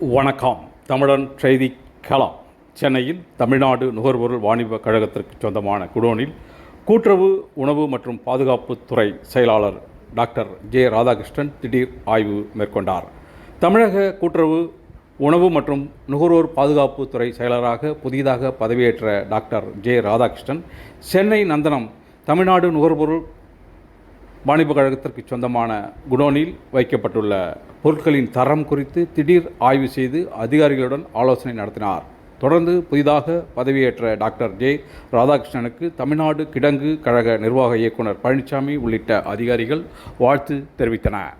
வணக்கம். தமிழன் செய்தி களம். சென்னையில் தமிழ்நாடு நுகர்பொருள் வாணிப கழகத்திற்கு சொந்தமான குடோனில் கூட்டுறவு உணவு மற்றும் பாதுகாப்புத்துறை செயலாளர் டாக்டர் ஜே ராதாகிருஷ்ணன் திடீர் ஆய்வு மேற்கொண்டார். தமிழக கூட்டுறவு உணவு மற்றும் நுகர்வோர் பாதுகாப்புத்துறை செயலராக புதிதாக பதவியேற்ற டாக்டர் ஜே ராதாகிருஷ்ணன் சென்னை நந்தனம் தமிழ்நாடு நுகர்பொருள் வாணிப கழகத்திற்கு சொந்தமான குடோனில் வைக்கப்பட்டுள்ள பொருட்களின் தரம் குறித்து திடீர் ஆய்வு செய்து அதிகாரிகளுடன் ஆலோசனை நடத்தினார். தொடர்ந்து புதிதாக பதவியேற்ற டாக்டர் ஜே. ராதாகிருஷ்ணனுக்கு தமிழ்நாடு கிடங்கு கழக நிர்வாக இயக்குனர் பழனிசாமி உள்ளிட்ட அதிகாரிகள் வாழ்த்து தெரிவித்தனர்.